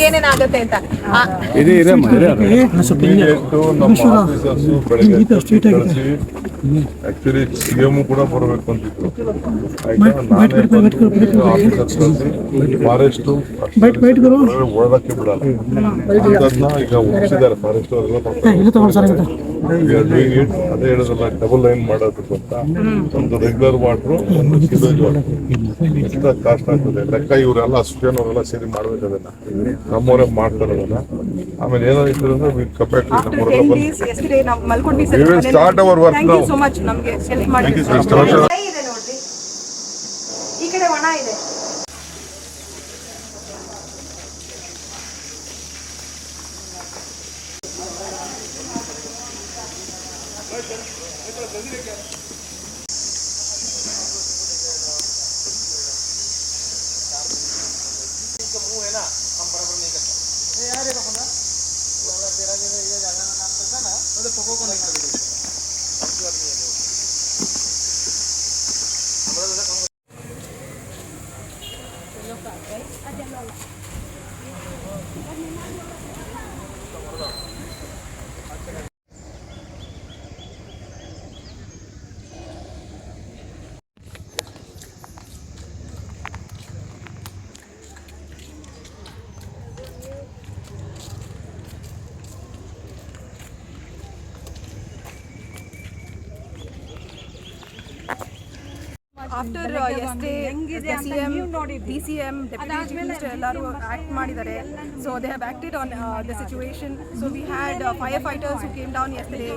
ಏನೇನಾಗುತ್ತೆ ಅಂತ. Actually CM ಕೂಡ ಬರಬೇಕು ಅಂತಿತ್ತು ಫಾರೆಸ್ಟು ಬಿಡಲ್ಲ. ಈಗ ಒಪ್ಪಿಸಿದ್ದಾರೆ ಫಾರೆಸ್ಟ್ ಅದೇ ಡಬಲ್ ಲೈನ್ ಮಾಡೋದು ಅಂತ ಒಂದು ರೆಗ್ಯುಲರ್ ವಾಟ್ರು ಒಂದು ಸಿಲೇಜ್ ವಾಟ್ರು ಎಷ್ಟು ಕಾಸ್ಟ್ ಆಗ್ತದೆ. ಲೆಕ್ಕ ಇವರೆಲ್ಲ ಅಸೋಸಿಯೇಷನ್ ಅವರೆಲ್ಲ ಸೇರಿ ಮಾಡ್ಬೇಕು ಅದನ್ನ ನಮ್ಮವರೇ ಮಾಡ್ತಾರೆ ಅದನ್ನ ಆಮೇಲೆ ಏನಾಯ್ತು ಅಂದ್ರೆ ವಿ to after ನಮ್ಮವರೆಲ್ಲ 10 ಬಂದು ನಾವು our work thank you so much ನಮಗೆ ಹೆಲ್ಪ್ ಮಾಡಿ ಈ ಕಡೆ ಒಣ ಇದೆ. After ಎಸ್ಟೇ CM D C M deputy chief minister ಎಲ್ಲರೂ ಆಕ್ಟ್ ಮಾಡಿದ್ದಾರೆ so they have acted on the situation so we had fire fighters who came down ಎಸ್ಟೇ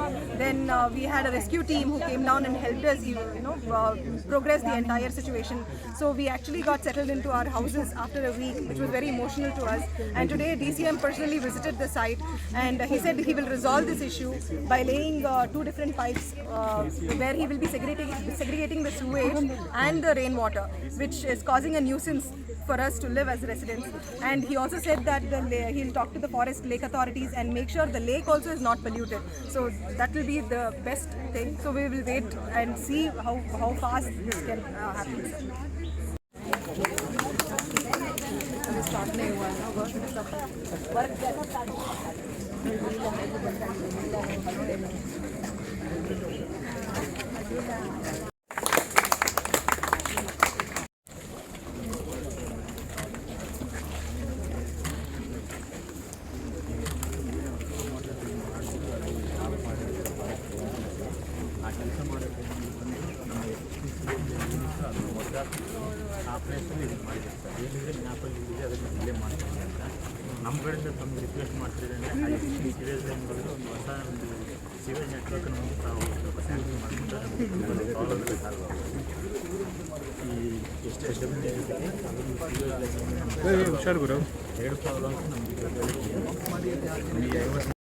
then we had a rescue team who came down and help us you know uh, progress the entire situation. So we actually got settled into our houses after a week which was very emotional to us. And today DCM personally visited the site and he said he will resolve this issue by laying uh, two different pipes uh, where he will be segregating segregating the sewage and the rainwater which is causing a nuisance for us to live as residents. And he also said that the, he'll talk to the forest lake authorities and make sure the lake also is not polluted. So that will be the best thing. So we will wait and see how, how fast this can uh, happen. ಬದಲು ಒಂದು ಹೊಸ ಒಂದು sewage network ನಮಗೆ ತಾವು ಸ್ವಲ್ಪ sanction ಮಾಡಿದ್ರೆ problem solve ಆಗುತ್ತೆ ಈ ಎಷ್ಟು ಎಷ್ಟು ಅದೊಂದು ಸಿವೇಜ್ ಲೈನ್ ಹುಷಾರು ಗುರು ಎರಡು ಪ್ರಾಬ್ಲಮ್ಸ್ ನಮಗೆ ನಮಗೆ ಐವತ್ತು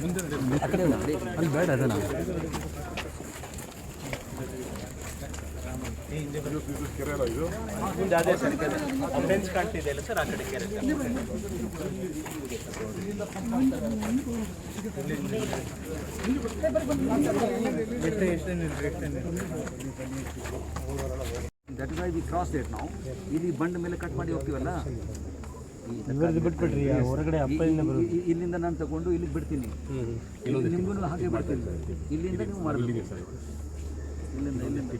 ಮುಂದೆ ಅಲ್ಲಿ ಬೇಡ ಅದನ್ನ ಅದೇ ಸರ್ ಬೆಂಚ್ ಕಾಣ್ತಿದೆ ಅಲ್ಲ ಸರ್ ಆ ಕಡೆ ಕೆರೆ that is why we cross date ನಾವು ಇಲ್ಲಿ ಬಂಡ್ ಮೇಲೆ ಕಟ್ ಮಾಡಿ ಹೋಗ್ತೀವಲ್ಲ ಬಿಟ್ಬಿಟ್ರಿ ಹೊರಗಡೆ ಇಲ್ಲಿಂದ ನಾನು ತಗೊಂಡು ಇಲ್ಲಿಗೆ ಬಿಡ್ತೀನಿ. ನಿಮಗೂ ಹಾಗೆ ಬಿಡ್ತೀನಿ. ಇಲ್ಲಿಂದ ನೀವು ಮಾಡಬೇಕು ಇಲ್ಲಿಂದ ಇಲ್ಲಿಂದ.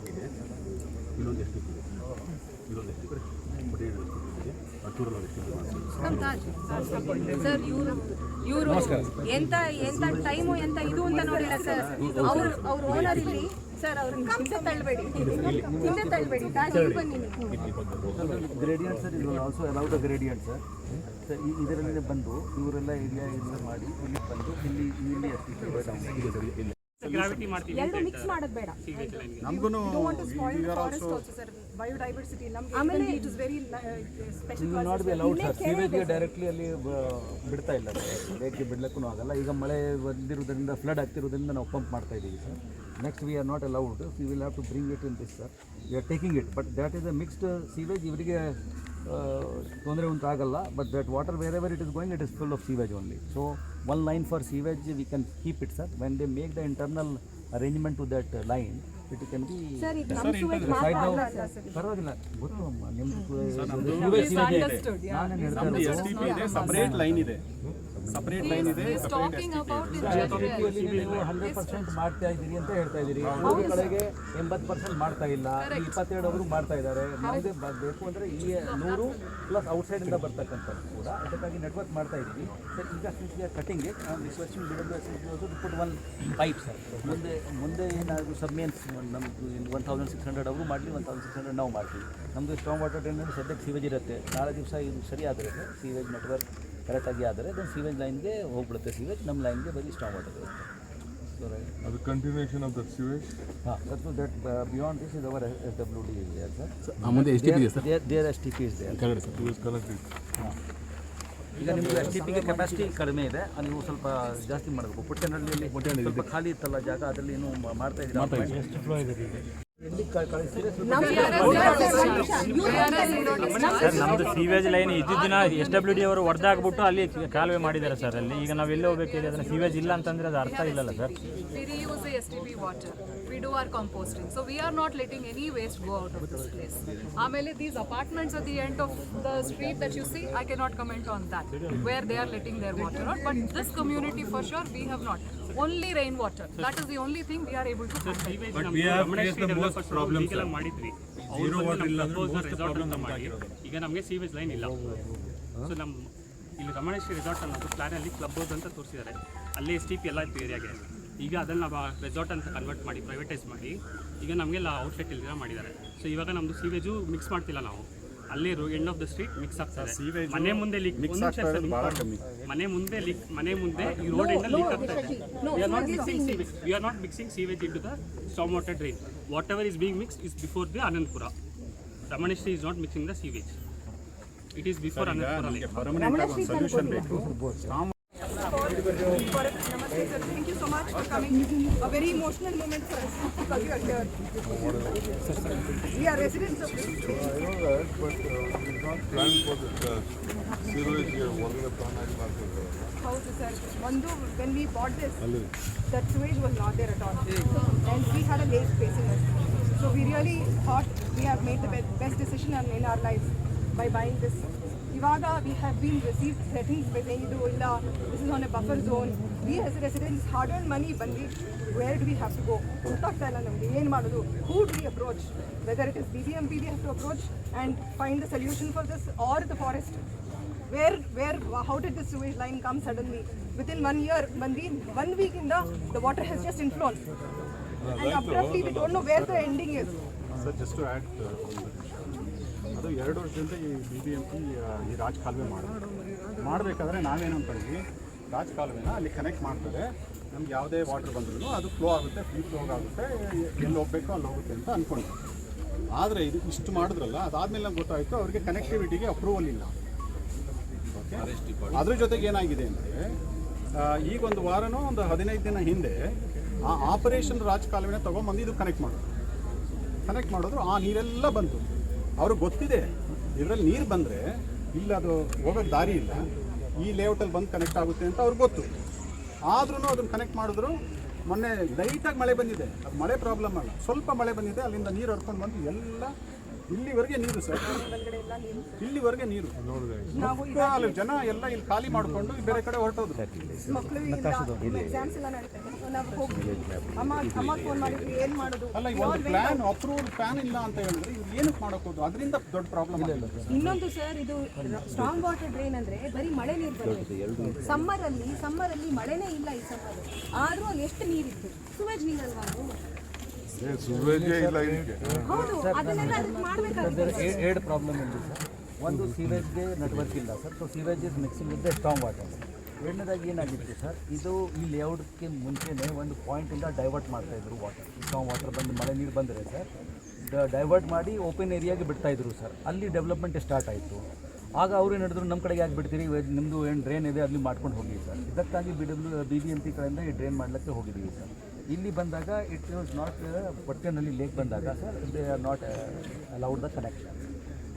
ಇಲ್ಲೊಂದು ಎಷ್ಟು ಇದೆ ಇಲ್ಲೊಂದು ಎಷ್ಟು ಇದೆ ಪಟೇಲ್ ಇದೆ ಹತ್ತೂರಲ್ಲಿ ಎಷ್ಟು ಇದೆ ಸರ್ ಇವರು ಇವರು ಎಂತ ಎಂತ ಟೈಮು ಎಂತ ಇದು ಅಂತ ನೋಡಿಲ್ಲ ಸರ್. ಅವ್ರು ಅವ್ರ ಓನರ್ ಇಲ್ಲಿ. ಸರ್ ಅವ್ರ ಹಿಂದೆ ತಳ್ಳಬೇಡಿ. ಹಿಂದೆ ತಳ್ಳಬೇಡಿ. ತಾಜಿ ಬನ್ನಿ ಗ್ರೇಡಿಯಂಟ್ ಸರ್ ಇದು also allowed the gradient sir. Sir ಇದರಲ್ಲಿ ಬಂದು ಇವರೆಲ್ಲ ಏರಿಯಾ ಎಲ್ಲ ಮಾಡಿ ಇಲ್ಲಿ ಬಂದು ಇಲ್ಲಿ ಇಲ್ಲಿ ಅಷ್ಟು ಎರಡು ಮಿಕ್ಸ್ ಮಾಡೋದು ಬೇಡ. ನಮಗೂ uh, not be allowed sir ಸೀವೇಜ್ಗೆ ಡೈರೆಕ್ಟ್ಲಿ ಅಲ್ಲಿ ಬ- ಬಿಡ್ತಾ ಇಲ್ಲ ಬೇಕೆ ಬಿಡ್ಲಿಕ್ಕೂ ಆಗಲ್ಲ. ಈಗ ಮಳೆ ಬಂದಿರೋದ್ರಿಂದ ಫ್ಲಡ್ ಆಗ್ತಿರೋದ್ರಿಂದ ನಾವು ಪಂಪ್ ಮಾಡ್ತಾ ಇದ್ದೀವಿ sir next we are not allowed we will have to bring it in this sir we are taking it but that is a mixed sewage ಇವರಿಗೆ ತೊಂದರೆ ಉಂಟಾಗಲ್ಲ but that water wherever it is going it is full of sewage only so one line for sewage we can keep it sir when they make the internal arrangement to that line it can be ಪರವಾಗಿಲ್ಲ ಗೊತ್ತು ಅಮ್ಮ ನಿಮ್ದು ನಾನೇನು ಹೇಳ್ತಾ ಇರೋದು? Separate line ಇದೆ. Separate line ಇದೆ ಯಲ್ಲಿ ಹಂಡ್ರೆಡ್ ಪರ್ಸೆಂಟ್ ಮಾಡ್ತಾ ಇದ್ದೀರಿ ಅಂತ ಹೇಳ್ತಾ ಇದ್ದೀರಿ. ಮೂರು ಕಡೆಗೆ ಎಂಬತ್ತು ಪರ್ಸೆಂಟ್ ಮಾಡ್ತಾ ಇಲ್ಲ. ಇಪ್ಪತ್ತೆರಡು ಅವರು ಮಾಡ್ತಾ ಇದ್ದಾರೆ. ನಮಗೆ ಬೇಕು ಅಂದರೆ ಈ ನೂರು ಪ್ಲಸ್ ಔಟ್ಸೈಡಿಂದ ಬರ್ತಕ್ಕಂಥದ್ದು ಕೂಡ. ಅದಕ್ಕಾಗಿ ನೆಟ್ವರ್ಕ್ ಮಾಡ್ತಾ ಇದ್ದೀವಿ. ಸರ್ ಈಗ since we are cutting it requesting put one pipe sir ಮುಂದೆ ಮುಂದೆ ಏನಾದರೂ ಸಬ್ಮೇನ್ಸ್ ನಮ್ಮದು ಒನ್ ತೌಸಂಡ್ ಸಿಕ್ಸ್ ಹಂಡ್ರೆಡ್ ಅವರು ಮಾಡಲಿ ಒನ್ ತೌಸಂಡ್ ಸಿಕ್ಸ್ ಹಂಡ್ರೆಡ್ ನಾವು ಮಾಡ್ತೀವಿ. ನಮ್ಮದು ಸ್ಟ್ರಾಂಗ್ ವಾಟರ್ ಟ್ರೈನ್ ಸದ್ಯಕ್ಕೆ ಸೀವೇಜ್ ಇರುತ್ತೆ. ನಾಳೆ ದಿವಸ ಇದು ಸರಿ ಆದರೆ ಸೀವೇಜ್ ನೆಟ್ವರ್ಕ್ ಕರೆಕ್ಟಾಗಿ ಆದರೆ ದೆನ್ ಸೀವೇಜ್ ಲೈನ್ಗೆ ಹೋಗ್ಬಿಡುತ್ತೆ ಸೀವೇಜ್ ನಮ್ಮ ಲೈನ್ಗೆ ಬರೀ ಸ್ಟ್ರಾಂಗ್ ಆಗುತ್ತೆ ಅದು ಕಂಟಿನ್ಯೂಷನ್ ಆಫ್ ದಟ್ ಸಿವೇಜ್ ಹಾಂ that that beyond this is our S W D is there sir ಮುಂದೆ ಎಸ್ ಟಿ ಪಿ ಇದೆ sir there S T P is there is connected ಈಗ ನಿಮಗೆ ಎಸ್ ಟಿ ಪಿಗೆ capacity ಕಡಿಮೆ ಇದೆ ನೀವು ಸ್ವಲ್ಪ ಜಾಸ್ತಿ ಮಾಡಬೇಕು. ಪುಟ್ಟನಹಳ್ಳಿಯಲ್ಲಿ ಸ್ವಲ್ಪ ಖಾಲಿ ಇತ್ತಲ್ಲ ಜಾಗ ಅದರಲ್ಲಿ ಏನು ಮಾಡ್ತಾ ಇದ್ದೀರಾ ಸರ್, ನಮ್ದು ಸೀವೇಜ್ ಲೈನ್ ಇದ್ದಿದ್ದಿನ ಎಸ್ ಡಬ್ಲ್ಯೂ ಅವರು ಒಡೆದ ಅಲ್ಲಿ ಕಾಲುವೆ ಮಾಡಿದ್ದಾರೆ ಸರ್. ಅಲ್ಲಿ ಈಗ ನಾವು ಎಲ್ಲಿ ಹೋಗ್ಬೇಕಿದೆ ಅದನ್ನ ಸೀವೇಜ್ ಇಲ್ಲ ಅಂತಂದ್ರೆ ಅದು ಅರ್ಥ ಇಲ್ಲಲ್ಲ sir. Do are composting so we are not letting any waste go out of this place ಆಮೇಲೆ these apartments at the end of the street that you see I K not comment on that where they are letting their water not but this community for sure we have not Only rainwater. That is the only thing we are able to handle. ಮಾಡಿದ್ವಿ. Resort ಅಂತ ಮಾಡಿ ಈಗ ನಮಗೆ sewage line ಇಲ್ಲ. So ನಮ್ಮ ಇಲ್ಲಿ Ramaneshwari resort ಅನ್ನೋದು ಪ್ಲಾನಲ್ಲಿ club house ಅಂತ ತೋರಿಸಿದ್ದಾರೆ ಅಲ್ಲೇ ಎಸ್ ಟಿ ಪಿ ಎಲ್ಲ ಇತ್ತು ಏರಿಯಾಗೆ ಈಗ ಅದನ್ನು ನಾವು ರೆಸಾರ್ಟ್ ಅಂತ ಕನ್ವರ್ಟ್ ಮಾಡಿ ಪ್ರೈವೇಟೈಸ್ ಮಾಡಿ ಈಗ ನಮಗೆಲ್ಲ ಔಟ್ಲೆಟ್ ಇಲ್ದಿರ ಮಾಡಿದ್ದಾರೆ ಸೊ ಇವಾಗ ನಮ್ಮದು ಸೀವೇಜು ಮಿಕ್ಸ್ ಮಾಡ್ತಿಲ್ಲ ನಾವು. ಅಲ್ಲೇ end of the street mix ಆಗ್ತದೆ ಮನೆ ಮುಂದೆ ಲೀಕ್ ಮನೆ ಮುಂದೆ ಲೀಕ್ ಮನೆ ಮುಂದೆ ಈ ರೋಡ್ ಎಂಡ್ ಲೀಕ್ ಆಗ್ತದೆ we are not mixing sewage we are not mixing sewage into the storm water drain whatever is being mix is before the Anantapura Ramanashree is not mixing the sewage it is before Anantapura Thank you so much for coming. A very emotional moment for us because you here. We are residents of this. I know that, but we did not plan for the uh, sewage here. What is the plan? I did not think Houses, sir. Mandu, when we bought this, that sewage was not there at all. And we had a lake facing us. So we really thought we have made the best decision in our lives by buying this ಇವಾಗ we have been received threatenings by saying ಇದು ಇಲ್ಲ this is on a buffer zone we as residents hard earned money ಬಂದು where do we have to go ಗೊತ್ತಾಗ್ತಾ ಇಲ್ಲ ನಮಗೆ ಏನು ಮಾಡೋದು who do we approach whether it is BBMP we have to approach and find the solution for this or the forest where where how did this sewage line come suddenly within one year Mandi, one week in the the water has just inflown and abruptly we don't know where the ending is sir just to add ಎರಡು ವರ್ಷದಿಂದ ಈ B B M P ಈ ರಾಜ್ ಕಾಲುವೆ ಮಾಡೋದು ಮಾಡಬೇಕಾದ್ರೆ ನಾವೇನು ಅಂದ್ಕೊಂಡ್ವಿ ರಾಜ್ ಕಾಲುವೆನ ಅಲ್ಲಿ connect ಮಾಡ್ತಾರೆ. ನಮ್ಗೆ ಯಾವುದೇ ವಾಟರ್ ಬಂದ್ರೂ ಅದು ಫ್ಲೋ ಆಗುತ್ತೆ ಫ್ರೀ ಫ್ಲೋ ಆಗುತ್ತೆ, ಎಲ್ಲಿ ಹೋಗ್ಬೇಕೋ ಅಲ್ಲಿ ಹೋಗುತ್ತೆ ಅಂತ ಅಂದ್ಕೊಂಡ್ವಿ ಆದರೆ ಇದು ಇಷ್ಟು ಮಾಡಿದ್ರಲ್ಲ, ಅದಾದಮೇಲೆ ನಮ್ಗೆ ಗೊತ್ತಾಯಿತು, ಅವ್ರಿಗೆ ಕನೆಕ್ಟಿವಿಟಿಗೆ ಅಪ್ರೂವಲ್ ಇಲ್ಲ. ಓಕೆ ಅದ್ರ ಜೊತೆಗೆ ಏನಾಗಿದೆ ಅಂದರೆ ಈಗ ಒಂದು ವಾರನೋ ಒಂದು ಹದಿನೈದು ದಿನ ಹಿಂದೆ ಆ ಆಪರೇಷನ್ ರಾಜ್ ಕಾಲುವೆನ ತೊಗೊಂಬಂದು ಇದು ಕನೆಕ್ಟ್ ಮಾಡೋದು ಕನೆಕ್ಟ್ ಮಾಡಿದ್ರು, ಆ ನೀರೆಲ್ಲ ಬಂತು. ಅವ್ರಿಗೆ ಗೊತ್ತಿದೆ. ಇದರಲ್ಲಿ ನೀರು ಬಂದರೆ ಇಲ್ಲ ಅದು ಹೋಗೋಕ್ಕೆ ದಾರಿ ಇಲ್ಲ. ಈ ಲೇಔಟಲ್ಲಿ ಬಂದು ಕನೆಕ್ಟ್ ಆಗುತ್ತೆ ಅಂತ ಅವ್ರಿಗೆ ಗೊತ್ತು. ಆದ್ರೂ ಅದನ್ನು ಕನೆಕ್ಟ್ ಮಾಡಿದ್ರು ಮೊನ್ನೆ ಲೈಟಾಗಿ ಮಳೆ ಬಂದಿದೆ. ಅದು ಮಳೆ ಪ್ರಾಬ್ಲಮ್ ಅಲ್ಲ. ಸ್ವಲ್ಪ ಮಳೆ ಬಂದಿದೆ, ಅಲ್ಲಿಂದ ನೀರು ಹರ್ಕೊಂಡು ಬಂದು ಎಲ್ಲ ಇಲ್ಲಿವರೆಗೆ ನೀರು ಸರ್. ಇಲ್ಲಿವರೆಗೆ ನೀರು. ನಾವು ಜನ ಎಲ್ಲ ಇಲ್ಲಿ ಖಾಲಿ ಮಾಡಿಕೊಂಡು ಬೇರೆ ಕಡೆ ಹೊರಟೋದ್ರು. ಮಕ್ಕಳು ಎಕ್ಸಾಮ್ಸ್ ಎಲ್ಲ ನಡೀತಾ ನಾವು ಹೋಗ್ತೀವಿ ಅಮ್ಮ ಅಮ್ಮ ಫೋನ್ ಮಾಡಿದ್ವಿ ಏನು ಮಾಡೋದು? ಅಲ್ಲ ಈ ಒಂದು ಪ್ಲಾನ್ ಅಪ್ರೂವ್ಡ್ ಪ್ಲಾನ್ ಇಲ್ಲ ಅಂತ ಹೇಳಿದ್ರೆ ಇವ್ರು ಏನಕ್ಕೆ ಮಾಡಕ್ ಅದರಿಂದ ದೊಡ್ಡ ಪ್ರಾಬ್ಲಮ್ ಇಲ್ಲ ಇನ್ನೊಂದು ಸರ್ ಇದು ಸ್ಟ್ರಾಂಗ್ ವಾಟರ್ ಡ್ರೈನ್ ಅಂದ್ರೆ ಬರೀ ಮಳೆ ನೀರು ಬರುತ್ತೆ. ಸಮ್ಮರ್ ಅಲ್ಲಿ ಸಮ್ಮರ್ ಅಲ್ಲಿ ಮಳೆನೇ ಇಲ್ಲ ಈ ಸಮ್ಮರ್ ಆದ್ರೂ ಎಷ್ಟು ನೀರಿತ್ತು? ಸುವೇಜ್ ನೀರಲ್ವಾ ಎರಡು ಪ್ರಾಬ್ಲಮ್ ಇದೆ ಸರ್. ಒಂದು ಸೀವೇಜ್ಗೆ ನೆಟ್ವರ್ಕ್ ಇಲ್ಲ sir. So sewage is mixing with the strong water ಎರಡನೇದಾಗಿ ಏನಾಗಿತ್ತು ಸರ್? ಇದು ಈ ಲೇಔಟ್ಗೆ ಮುಂಚೆನೇ ಒಂದು ಪಾಯಿಂಟಿಂದ ಡೈವರ್ಟ್ ಮಾಡ್ತಾಯಿದ್ರು ವಾಟರ್ ಸ್ಟ್ರಾಂಗ್ ವಾಟರ್ ಬಂದು ಮಳೆ ನೀರು ಬಂದರೆ ಸರ್ ಡೈವರ್ಟ್ ಮಾಡಿ ಓಪನ್ ಏರಿಯಾಗೆ ಬಿಡ್ತಾಯಿದ್ರು ಸರ್. ಅಲ್ಲಿ ಡೆವಲಪ್ಮೆಂಟ್ ಸ್ಟಾರ್ಟ್ ಆಯಿತು. ಆಗ ಅವ್ರು ಹೇಳಿದ್ರು ನಮ್ಮ ಕಡೆಗೆ ಯಾಕೆ ಬಿಡ್ತೀರಿ ನಿಮ್ಮದು ಏನು ಡ್ರೈನ್ ಇದೆ, ಅಲ್ಲಿ ಮಾಡ್ಕೊಂಡು ಹೋಗಿ ಸರ್. ಇದಕ್ಕಾಗಿ B W B B M P ಕಡೆಯಿಂದ ಈ ಡ್ರೈನ್ ಮಾಡಲಿಕ್ಕೆ ಹೋಗಿದ್ದೀವಿ ಸರ್. ಇಲ್ಲಿ ಬಂದಾಗ ಇಟ್ ವಾಸ್ ನಾಟ್ ಬಟ್ಟೆನಲ್ಲಿ ಲೇಕ್ ಬಂದಾಗ sir they are not allowed the connection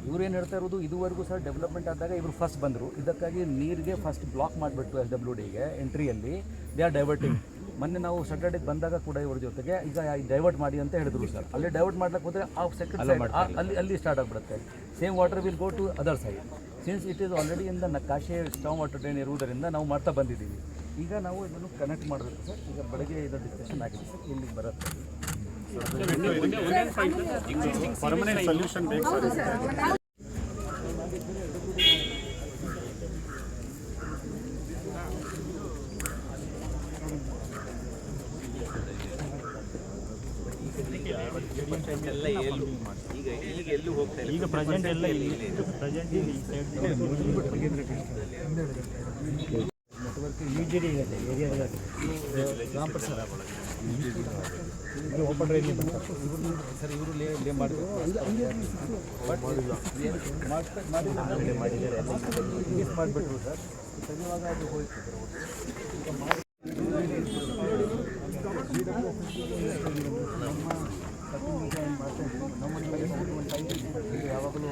ಇವ್ರು ಏನು ಹೇಳ್ತಾ ಇರೋದು ಇದುವರೆಗೂ ಸರ್ ಡೆವಲಪ್ಮೆಂಟ್ ಆದಾಗ ಇವರು ಫಸ್ಟ್ ಬಂದರು. ಇದಕ್ಕಾಗಿ ನೀರಿಗೆ ಫಸ್ಟ್ ಬ್ಲಾಕ್ ಮಾಡಿಬಿಟ್ಟು ಎಸ್ ಡಬ್ಲ್ಯೂ ಡಿಗೆ ಎಂಟ್ರಿಯಲ್ಲಿ ದೇ ಆರ್ ಡೈವರ್ಟಿಂಗ್ ಮೊನ್ನೆ ನಾವು ಸ್ಯಾಟರ್ಡೇಗೆ ಬಂದಾಗ ಕೂಡ ಇವ್ರ ಜೊತೆಗೆ ಈಗ ಡೈವರ್ಟ್ ಮಾಡಿ ಅಂತ ಹೇಳಿದ್ರು ಸರ್ ಅಲ್ಲಿ ಡೈವರ್ಟ್ ಮಾಡ್ಲಿಕ್ಕೆ ಹೋದರೆ ಆ ಸೆಕೆಂಡ್ ಸೈಡ್ ಅಲ್ಲಿ ಅಲ್ಲಿ ಸ್ಟಾರ್ಟ್ ಆಗಿಬಿಡುತ್ತೆ. Same water will go to other side since it is already in the ನಕಾಶೆ strong water drain ಇರುವುದರಿಂದ ನಾವು ಮಾಡ್ತಾ ಬಂದಿದ್ದೀವಿ. ಈಗ ನಾವು ಇದನ್ನು ಕನೆಕ್ಟ್ ಮಾಡಬೇಕು ಸರ್ ಈಗ ಬೆಳಗ್ಗೆ ಇದು ಡಿಸ್ಕಷನ್ ಆಗಿದೆ ಸರ್ ಇಲ್ಲಿಗೆ ಬರುತ್ತೆ ಪರ್ಮನೆಂಟ್ ಸೊಲ್ಯೂಷನ್ ಬೇಕು ಈಗ ಪ್ರೆಸೆಂಟ್ ಎಲ್ಲ ಇಲ್ಲಿ ಪ್ರೆಸೆಂಟ್ ಇಲ್ಲಿ ಈ side network U G D ಇದೆ, ಏರಿಯಾದಲ್ಲಿ. ಓಪನ್ ಡ್ರೈನ್ ಸರ್ ಇವರು ಲೇ ಲೇ ಮಾಡಿದ್ರು ಬಟ್ ಮಾಡಿದ್ದಾರೆ ಸರ್ ನಮ್ಮ ಅದು ಹೋಯ್ತು ನಮ್ಮ ಯಾವಾಗಲೂ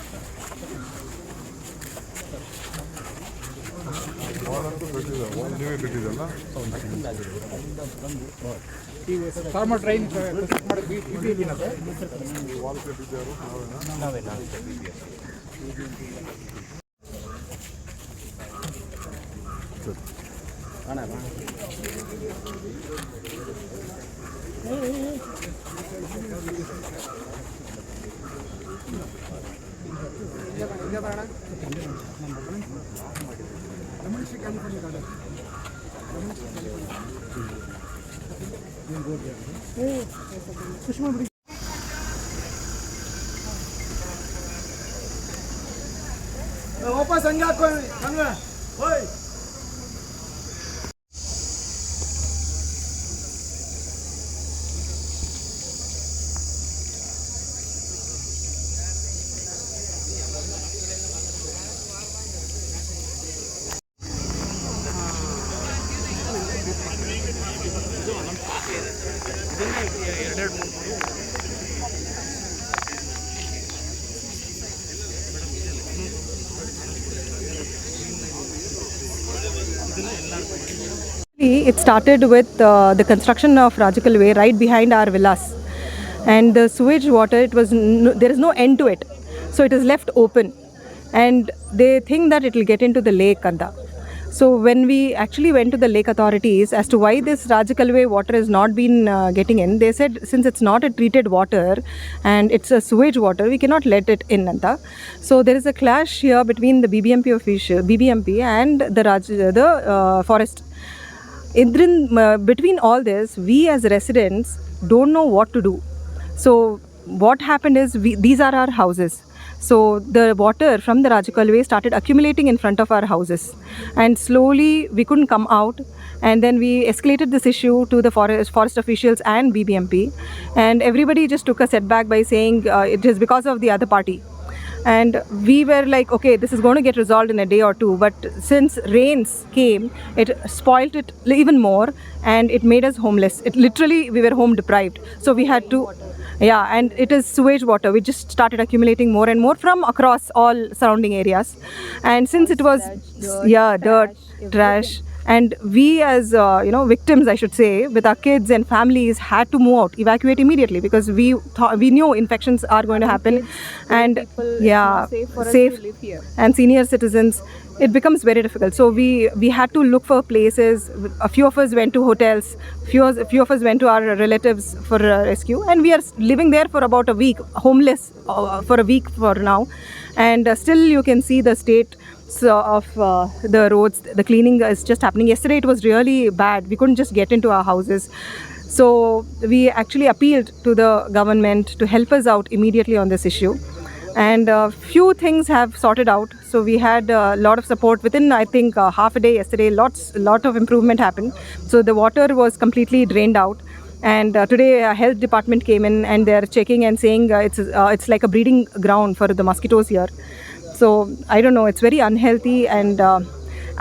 ನೀವೇ ಬಿಟ್ಟಿದ್ದಲ್ಲ ಫಾರ್ಮರ್ ಟ್ರೈನ್ ಅಣ್ಣ वापस अंगा कोई It started with uh, the construction of Rajakal Way right behind our villas. And the sewage water, it was there is no end to it. So it is left open. And they think that it will get into the lake Kanda. So when we actually went to the lake authorities as to why this Rajakalway water has not been uh, getting in, they said since it's not a treated water and it's a sewage water, we cannot let it in. Anta. So there is a clash here between the BBMP official, BBMP and the Raj, the uh, forest Idrin, uh, between all this, we as residents don't know what to do. So, what happened is we, these are our houses. So, the water from the Rajakal way started accumulating in front of our houses, and slowly we couldn't come out. And then we escalated this issue to the forest, forest officials and BBMP, and everybody just took a setback by saying uh, it is because of the other party and we were like okay this is going to get resolved in a day or two. But since rains came it spoilt it even more and it made us homeless. It literally we were home deprived. So we had to yeah and it is sewage water. We just started accumulating more and more from across all surrounding areas. And since it was yeah dirt trash and we as uh, you know victims i should say with our kids and families had to move out evacuate immediately because we thought we knew infections are going to happen. and yeah safe and senior citizens it becomes very difficult. So we we had to look for places. A few of us went to hotels. Few of, few of us went to our relatives for rescue. And we are living there for about a week homeless uh, for a week for now. And uh, still you can see the state so of uh, the roads. The cleaning is just happening. Yesterday it was really bad. We couldn't just get into our houses. So we actually appealed to the government to help us out immediately on this issue. And uh, few things have sorted out. So we had a lot of support within, I think, uh, half a day yesterday. Lots, lot of improvement happened. So the water was completely drained out. And uh, today, uh, health department came in and they're checking and saying uh, it's uh, it's like a breeding ground for the mosquitoes here. So I don't know. It's very unhealthy and. Uh,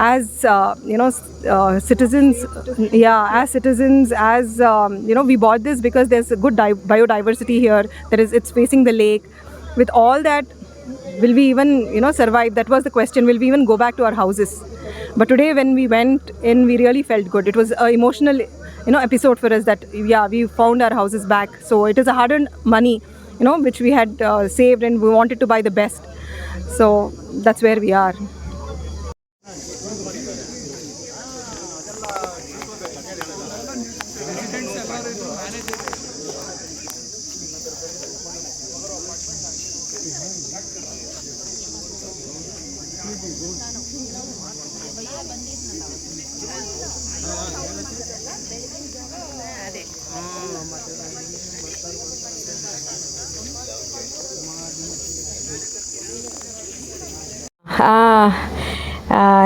as uh, you know, uh, citizens, yeah, as citizens, as um, you know, we bought this because there's a good di- biodiversity here. There is, it's facing the lake. With all that, will we even you know survive? That was the question. Will we even go back to our houses? But today, when we went in, we really felt good. It was an emotional, you know, episode for us that yeah, we found our houses back. So it is a hard-earned money, you know, which we had uh, saved and we wanted to buy the best. So that's where we are.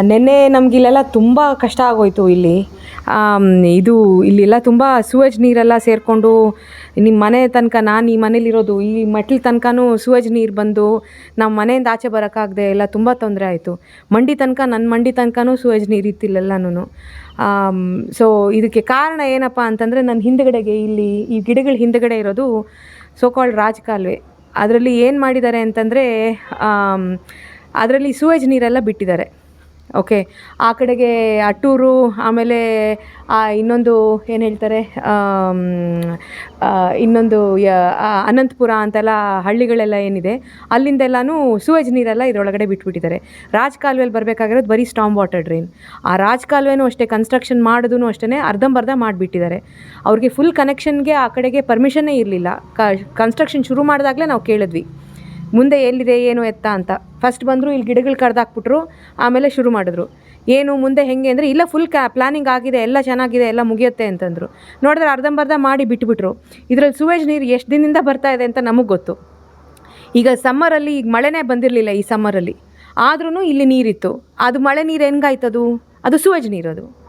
ಆ, ನಮ್ಗೆ ನಮಗಿಲ್ಲೆಲ್ಲ ತುಂಬ ಕಷ್ಟ ಆಗೋಯ್ತು ಇಲ್ಲಿ. ಇದು ಇಲ್ಲೆಲ್ಲ ತುಂಬ Suez ನೀರೆಲ್ಲ ಸೇರಿಕೊಂಡು ನಿಮ್ಮ ಮನೆ ತನಕ ನಾನು ಈ ಮನೇಲಿರೋದು ಈ ಮೆಟ್ಲ ತನಕನೂ ಸುವೇಜ್ ನೀರು ಬಂದು ನಮ್ಮ ಮನೆಯಿಂದ ಆಚೆ ಬರೋಕ್ಕಾಗದೆ ಎಲ್ಲ ತುಂಬ ತೊಂದರೆ ಆಯಿತು. ಮಂಡಿ ತನಕ ನನ್ನ ಮಂಡಿ ತನಕನೂ ಸುವೇಜ್ ನೀರು ಇತ್ತಿಲ್ಲೆಲ್ಲನೂ ಸೊ ಇದಕ್ಕೆ ಕಾರಣ ಏನಪ್ಪ ಅಂತಂದರೆ ನನ್ನ ಹಿಂದುಗಡೆಗೆ ಇಲ್ಲಿ ಈ ಗಿಡಗಳ ಹಿಂದುಗಡೆ ಇರೋದು ಸೋಕಾಳ್ ರಾಜಕಾಲುವೆ. ಅದರಲ್ಲಿ ಏನು ಮಾಡಿದ್ದಾರೆ ಅಂತಂದರೆ ಅದರಲ್ಲಿ ಸುವೇಜ್ ನೀರೆಲ್ಲ ಬಿಟ್ಟಿದ್ದಾರೆ. ಓಕೆ ಆ ಕಡೆಗೆ ಅಟ್ಟೂರು, ಆಮೇಲೆ ಇನ್ನೊಂದು ಏನು ಹೇಳ್ತಾರೆ ಇನ್ನೊಂದು ಯ- ಅನಂತಪುರ ಅಂತೆಲ್ಲ ಹಳ್ಳಿಗಳೆಲ್ಲ ಏನಿದೆ, ಅಲ್ಲಿಂದೆಲ್ಲನೂ ಸುವೇಜ್ ನೀರೆಲ್ಲ ಇದರೊಳಗಡೆ ಬಿಟ್ಬಿಟ್ಟಿದ್ದಾರೆ. ರಾಜ್ ಬರಬೇಕಾಗಿರೋದು ಬರೀ ಸ್ಟಾಮ್ ವಾಟರ್ ಡ್ರೈನ್ ಆ ರಾಜ್ ಕಾಲುವೆನೂ ಅಷ್ಟೇ ಕನ್ಸ್ಟ್ರಕ್ಷನ್ ಮಾಡೋದೂ ಅಷ್ಟೇ ಅರ್ಧಂಬರ್ಧ ಮಾಡಿಬಿಟ್ಟಿದ್ದಾರೆ. ಅವ್ರಿಗೆ ಫುಲ್ ಕನೆಕ್ಷನ್ಗೆ ಆ ಕಡೆಗೆ ಪರ್ಮಿಷನ್ನೇ ಇರಲಿಲ್ಲ. ಕನ್ಸ್ಟ್ರಕ್ಷನ್ ಶುರು ಮಾಡಿದಾಗಲೇ ನಾವು ಕೇಳಿದ್ವಿ. ಮುಂದೆ ಎಲ್ಲಿದೆ, ಏನು ಎತ್ತ ಅಂತ. ಫಸ್ಟ್ ಬಂದರು, ಇಲ್ಲಿ ಗಿಡಗಳು ಕಡ್ದಾಕ್ಬಿಟ್ರು, ಆಮೇಲೆ ಶುರು ಮಾಡಿದ್ರು. ಏನು, ಮುಂದೆ ಹೆಂಗೆ ಅಂದರೆ, ಇಲ್ಲ ಫುಲ್ ಕ್ಯಾ ಪ್ಲಾನಿಂಗ್ ಆಗಿದೆ, ಎಲ್ಲ ಚೆನ್ನಾಗಿದೆ, ಎಲ್ಲ ಮುಗಿಯುತ್ತೆ ಅಂತಂದರು. ನೋಡಿದ್ರೆ ಅರ್ಧಂಬರ್ಧ ಮಾಡಿ ಬಿಟ್ಬಿಟ್ರು. ಇದರಲ್ಲಿ ಸುವೇಜ್ ನೀರು ಎಷ್ಟು ದಿನದಿಂದ ಬರ್ತಾ ಇದೆ ಅಂತ ನಮಗೆ ಗೊತ್ತು. ಈಗ ಸಮ್ಮರಲ್ಲಿ ಈಗ ಮಳೆನೇ ಬಂದಿರಲಿಲ್ಲ ಈ ಸಮ್ಮರಲ್ಲಿ ಆದ್ರೂ ಇಲ್ಲಿ ನೀರಿತ್ತು. ಅದು ಮಳೆ ನೀರು ಹೆಂಗಾಯ್ತದು? ಅದು ಸುವೇಜ್ ನೀರು ಅದು.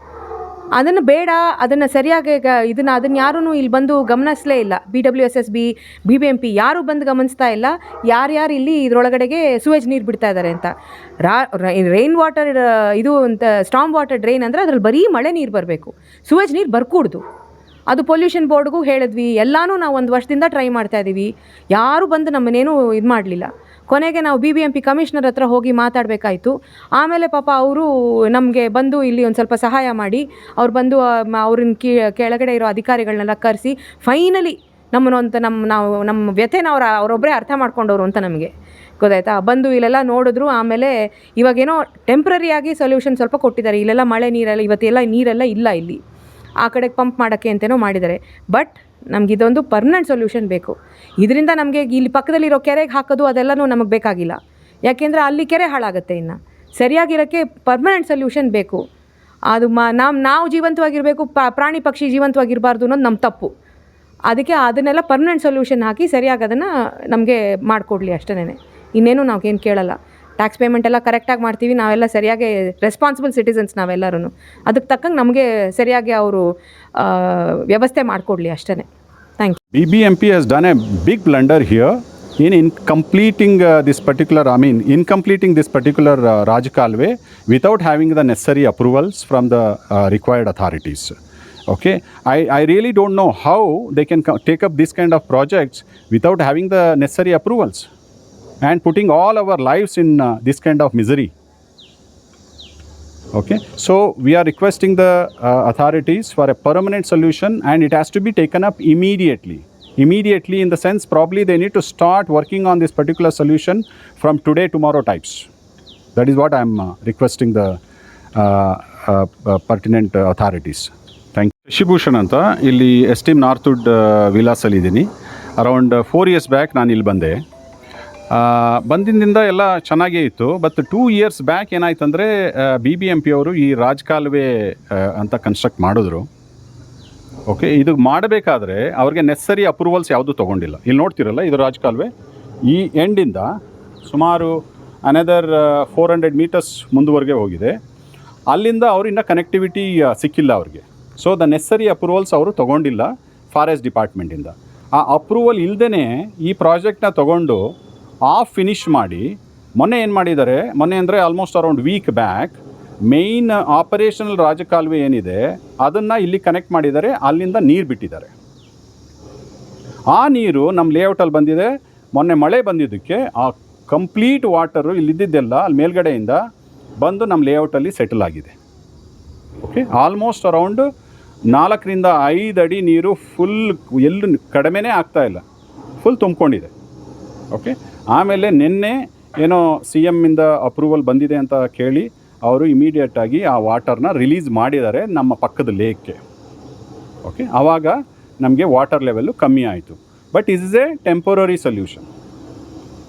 ಅದನ್ನು ಬೇಡ, ಅದನ್ನು ಸರಿಯಾಗಿ ಇದನ್ನು ಅದನ್ನು ಯಾರೂ ಇಲ್ಲಿ ಬಂದು ಗಮನಿಸಲೇ ಇಲ್ಲ. B W S S B B B M P ಯಾರೂ ಬಂದು ಗಮನಿಸ್ತಾ ಇಲ್ಲ. ಯಾರ್ಯಾರು ಇಲ್ಲಿ ಇದರೊಳಗಡೆಗೆ ಸುವೇಜ್ ನೀರು ಬಿಡ್ತಾ ಇದ್ದಾರೆ ಅಂತ. ರಾ ರೈನ್ ವಾಟರ್ ಇದು ಅಂತ ಸ್ಟಾಮ್ ವಾಟರ್ ಡ್ರೈನ್ ಅಂದರೆ ಅದ್ರಲ್ಲಿ ಬರೀ ಮಳೆ ನೀರು ಬರಬೇಕು. ಸುವೇಜ್ ನೀರು ಬರ್ಕೂಡ್ದು. ಅದು ಪೊಲ್ಯೂಷನ್ ಬೋರ್ಡ್ಗೂ ಹೇಳಿದ್ವಿ. ಎಲ್ಲನೂ ನಾವು ಒಂದು ವರ್ಷದಿಂದ ಟ್ರೈ ಮಾಡ್ತಾ ಇದ್ದೀವಿ ಯಾರೂ ಬಂದು ನಮ್ಮನೇನು ಇದು ಮಾಡಲಿಲ್ಲ. ಕೊನೆಗೆ ನಾವು B B M P commissioner ಹತ್ರ ಹೋಗಿ ಮಾತಾಡಬೇಕಾಯ್ತು. ಆಮೇಲೆ ಪಾಪ ಅವರು ನಮಗೆ ಬಂದು ಇಲ್ಲಿ ಒಂದು ಸ್ವಲ್ಪ ಸಹಾಯ ಮಾಡಿ, ಅವ್ರು ಬಂದು ಅವ್ರನ್ನ ಕೀ, ಕೆಳಗಡೆ ಇರೋ ಅಧಿಕಾರಿಗಳನ್ನೆಲ್ಲ ಕರೆಸಿ ಫೈನಲಿ ನಮ್ಮನ್ನು ಅಂತ ನಮ್ಮ ನಾವು ನಮ್ಮ ವ್ಯಥೆನ ಅವ್ರ ಅವರೊಬ್ಬರೇ ಅರ್ಥ ಮಾಡ್ಕೊಂಡವರು ಅಂತ ನಮಗೆ. ಗೊತ್ತಾಯ್ತಾ? ಬಂದು ಇಲ್ಲೆಲ್ಲ ನೋಡಿದ್ರು, ಆಮೇಲೆ ಇವಾಗೇನೋ ಟೆಂಪ್ರರಿಯಾಗಿ ಸೊಲ್ಯೂಷನ್ ಸ್ವಲ್ಪ ಕೊಟ್ಟಿದ್ದಾರೆ. ಇಲ್ಲೆಲ್ಲ ಮಳೆ ನೀರೆಲ್ಲ, ಇವತ್ತೆಲ್ಲ ನೀರೆಲ್ಲ ಇಲ್ಲ ಇಲ್ಲಿ. ಆ ಕಡೆಗೆ ಪಂಪ್ ಮಾಡೋಕ್ಕೆ ಅಂತೇನೋ ಮಾಡಿದ್ದಾರೆ. ಬಟ್ ನಮ್ಗೆ ಇದೊಂದು ಪರ್ಮನೆಂಟ್ ಸೊಲ್ಯೂಷನ್ ಬೇಕು. ಇದರಿಂದ ನಮಗೆ ಇಲ್ಲಿ ಪಕ್ಕದಲ್ಲಿರೋ ಕೆರೆಗೆ ಹಾಕೋದು ಅದೆಲ್ಲನೂ ನಮಗೆ ಬೇಕಾಗಿಲ್ಲ. ಯಾಕೆಂದರೆ ಅಲ್ಲಿ ಕೆರೆ ಹಾಳಾಗುತ್ತೆ ಇನ್ನು. ಸರಿಯಾಗಿರೋಕ್ಕೆ ಪರ್ಮನೆಂಟ್ ಸೊಲ್ಯೂಷನ್ ಬೇಕು. ಅದು ಮ ನಾವು ನಾವು ಜೀವಂತವಾಗಿರಬೇಕು ಪ್ರಾಣಿ ಪಕ್ಷಿ ಜೀವಂತವಾಗಿರಬಾರ್ದು ಅನ್ನೋದು ನಮ್ಮ ತಪ್ಪು. ಅದಕ್ಕೆ ಅದನ್ನೆಲ್ಲ ಪರ್ಮನೆಂಟ್ ಸೊಲ್ಯೂಷನ್ ಹಾಕಿ ಸರಿಯಾಗಿ ಅದನ್ನು ನಮಗೆ ಮಾಡಿಕೊಡ್ಲಿ ಅಷ್ಟೇ ಇನ್ನೇನು ನಾವೇನು ಕೇಳಲ್ಲ. ಟ್ಯಾಕ್ಸ್ ಪೇಮೆಂಟ್ ಎಲ್ಲ ಕರೆಕ್ಟಾಗಿ ಮಾಡ್ತೀವಿ, ನಾವೆಲ್ಲ ಸರಿಯಾಗಿ ರೆಸ್ಪಾನ್ಸಿಬಲ್ ಸಿಟಿಸನ್ಸ್ ನಾವೆಲ್ಲರೂ ಅದಕ್ಕೆ ತಕ್ಕಂಗೆ ನಮಗೆ ಸರಿಯಾಗಿ ಅವರು ವ್ಯವಸ್ಥೆ ಮಾಡಿಕೊಡ್ಲಿ ಅಷ್ಟೇ thank you BBMP has done a big blunder here in, in completing uh, this particular, I mean, in completing this particular uh, Raj Kalwe without having the necessary approvals from the uh, required authorities. Okay, I, I really don't know how they can co- take up this kind of projects without having the necessary approvals and putting all our lives in uh, this kind of misery. Okay, so we are requesting the uh, authorities for a permanent solution and it has to be taken up immediately. Immediately, in the sense, probably they need to start working on this particular solution from today, tomorrow types. That is what I am uh, requesting the uh, uh, uh, pertinent uh, authorities. Thank you Shashibhushan ಅಂತ ಇಲ್ಲಿ S Tim ನಾರ್ತುಡ್ ಇದ್ದೀನಿ around four years back ನಾನು ಇಲ್ಲಿ ಬಂದೆ ಬಂದಿನಿಂದ ಎಲ್ಲ ಚೆನ್ನಾಗೇ ಇತ್ತು. But two years back ಏನಾಯ್ತು ಅಂದರೆ ಬಿ ಬಿ ಎಂ ಪಿ ಅವರು ಈ ರಾಜಕಾಲುವೆ ಅಂತ ಕನ್ಸ್ಟ್ರಕ್ಟ್ ಮಾಡಿದ್ರು. ಓಕೆ ಇದು ಮಾಡಬೇಕಾದ್ರೆ ಅವ್ರಿಗೆ ನೆಸ್ಸರಿ ಅಪ್ರೂವಲ್ಸ್ ಯಾವುದೂ ತೊಗೊಂಡಿಲ್ಲ. ಇಲ್ಲಿ ನೋಡ್ತಿರಲ್ಲ, ಇದು ರಾಜಕಾಲುವೆ. ಈ ಎಂಡಿಂದ ಸುಮಾರು ಅನದರ್ ಫೋರ್ ಹಂಡ್ರೆಡ್ ಮೀಟರ್ಸ್ ಮುಂದುವರೆಗೆ ಹೋಗಿದೆ. ಅಲ್ಲಿಂದ ಅವರು ಕನೆಕ್ಟಿವಿಟಿ ಸಿಕ್ಕಿಲ್ಲ ಅವ್ರಿಗೆ. ಸೊ ದ ನೆಸ್ಸರಿ ಅಪ್ರೂವಲ್ಸ್ ಅವರು ತೊಗೊಂಡಿಲ್ಲ ಫಾರೆಸ್ಟ್ ಡಿಪಾರ್ಟ್ಮೆಂಟಿಂದ ಆ ಅಪ್ರೂವಲ್ ಇಲ್ಲದೇ ಈ ಪ್ರಾಜೆಕ್ಟ್ನ ತೊಗೊಂಡು ಆಫ್ ಫಿನಿಷ್ ಮಾಡಿ, ಮೊನ್ನೆ ಏನು ಮಾಡಿದ್ದಾರೆ? ಮೊನ್ನೆ ಅಂದರೆ almost around week back main operational ರಾಜಕಾಲುವೆ ಏನಿದೆ, ಅದನ್ನು ಇಲ್ಲಿ ಕನೆಕ್ಟ್ ಮಾಡಿದ್ದಾರೆ, ಅಲ್ಲಿಂದ ನೀರು ಬಿಟ್ಟಿದ್ದಾರೆ. ಆ ನೀರು ನಮ್ಮ ಲೇಔಟಲ್ಲಿ ಬಂದಿದೆ. ಮೊನ್ನೆ ಮಳೆ ಬಂದಿದ್ದಕ್ಕೆ ಆ ಕಂಪ್ಲೀಟ್ ವಾಟರು ಇಲ್ಲಿದ್ದೆಲ್ಲ ಅಲ್ಲಿ ಮೇಲ್ಗಡೆಯಿಂದ ಬಂದು ನಮ್ಮ ಲೇಔಟಲ್ಲಿ ಸೆಟಲ್ ಆಗಿದೆ. ಓಕೆ ಆಲ್ಮೋಸ್ಟ್ ಅರೌಂಡ್ ನಾಲ್ಕರಿಂದ ಐದು ಅಡಿ ನೀರು ಫುಲ್ ಎಲ್ಲೂ ಕಡಿಮೆನೇ ಆಗ್ತಾ ಇಲ್ಲ. ಫುಲ್ ತುಂಬಿಕೊಂಡಿದೆ. ಓಕೆ ಆಮೇಲೆ ನಿನ್ನೆ ಏನೋ ಸಿ ಎಮ್ಮಿಂದ ಅಪ್ರೂವಲ್ ಬಂದಿದೆ ಅಂತ ಕೇಳಿ ಅವರು ಇಮಿಡಿಯೇಟಾಗಿ ಆ ವಾಟರ್ನ ರಿಲೀಸ್ ಮಾಡಿದ್ದಾರೆ ನಮ್ಮ ಪಕ್ಕದ ಲೇಕ್ಗೆ ಓಕೆ ಆವಾಗ ನಮಗೆ ವಾಟರ್ ಲೆವೆಲ್ಲು ಕಮ್ಮಿ ಆಯಿತು. But is is a temporary solution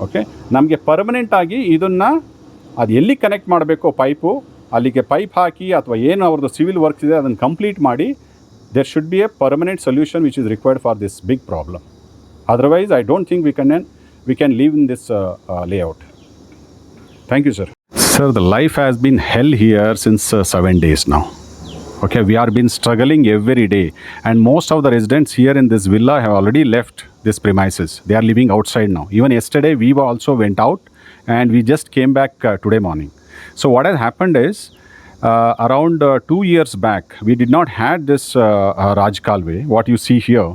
okay ನಮಗೆ ಪರ್ಮನೆಂಟಾಗಿ ಇದನ್ನು ಅದು ಎಲ್ಲಿ ಕನೆಕ್ಟ್ ಮಾಡಬೇಕೋ ಪೈಪು ಅಲ್ಲಿಗೆ ಪೈಪ್ ಹಾಕಿ ಅಥವಾ ಏನು ಅವ್ರದ್ದು ಸಿವಿಲ್ ವರ್ಕ್ಸ್ ಇದೆ ಅದನ್ನು ಕಂಪ್ಲೀಟ್ ಮಾಡಿ there should be a permanent solution which is required for this big problem otherwise I don't think we can we can live in this uh, uh, layout. Thank you, sir. Sir, the life has been hell here since uh, seven days now. Okay, we are been struggling every day, and most of the residents here in this villa have already left this premises. They are living outside now. Even yesterday, we also went out, and we just came back uh, today morning. So what has happened is, uh, around uh, two years back, we did not had this uh, uh, what you see here.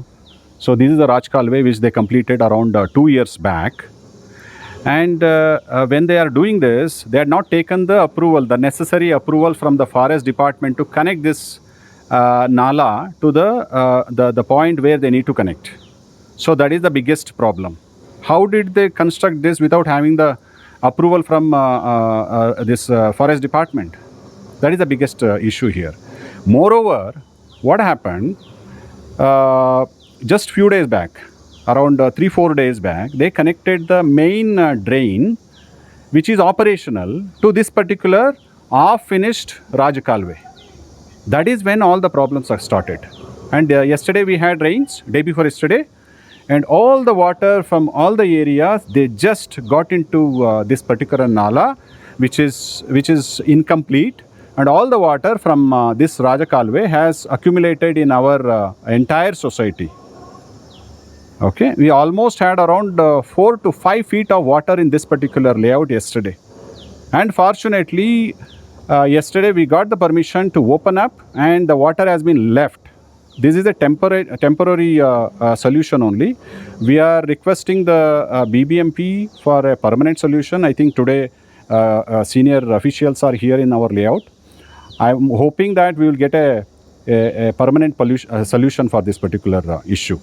So this is the Raj Kalwe which they completed around uh, two years back. And uh, uh, when they are doing this, they had not taken the approval, the necessary approval from the forest department to connect this uh, nala to the, uh, the the point where they need to connect. So that is the biggest problem. How did they construct this without having the approval from uh, uh, uh, this uh, forest department? That is the biggest uh, issue here. Moreover, what happened? Uh, just few days back, around uh, three four days back, they connected the main uh, drain, which is operational, to this particular half-finished Rajakalve. That is when all the problems are started. And uh, yesterday we had rains, day before yesterday, and all the water from all the areas they just got into uh, this particular nala, which is which is incomplete, and all the water from uh, this Rajakalve has accumulated in our uh, entire society. Okay, we almost had around uh, four to five feet of water in this particular layout yesterday. And fortunately, uh, yesterday we got the permission to open up, and the water has been left. This is a temporary temporary uh, uh, solution only. We are requesting the uh, BBMP for a permanent solution. I think today uh, uh, senior officials are here in our layout. I'm hoping that we will get a, a, a permanent pollution, uh, solution for this particular uh, issue.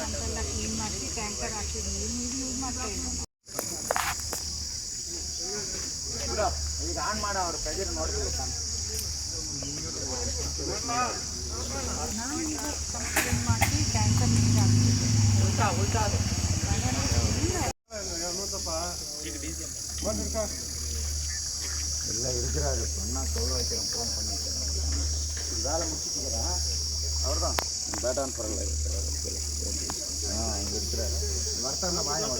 ಟ್ಯಾಂಕರ್ನ clean ಮಾಡಿಸಿ tanker ಹಾಕಿದ್ವಿ ನೀರು use ಮಾಡ್ತಾ ಇಲ್ಲ ಈಗ on ಮಾಡ ಅವ್ರ pressure ನೋಡಿದ್ರೆ ನಾನು ಈಗ ಕಂಪ್ಲೇಂಟ್ ಮಾಡಿ ಟ್ಯಾಂಕರ್ ನೀರು ಹಾಕ್ತಿದ್ದೆ ಉಲ್ಟಾ ಉಲ್ಟಾ எல்லாம் இருக்கிறாரு சொன்னால் தொழில் வைக்கிறேன் ஃபோன் பண்ணிக்கிறேன் வேலை முடிச்சுக்கிறேன் அவர் தான் பேட்டான் பரவாயில்ல ஆ இங்கே இருக்கிறாரு. வரத்தான வாயம்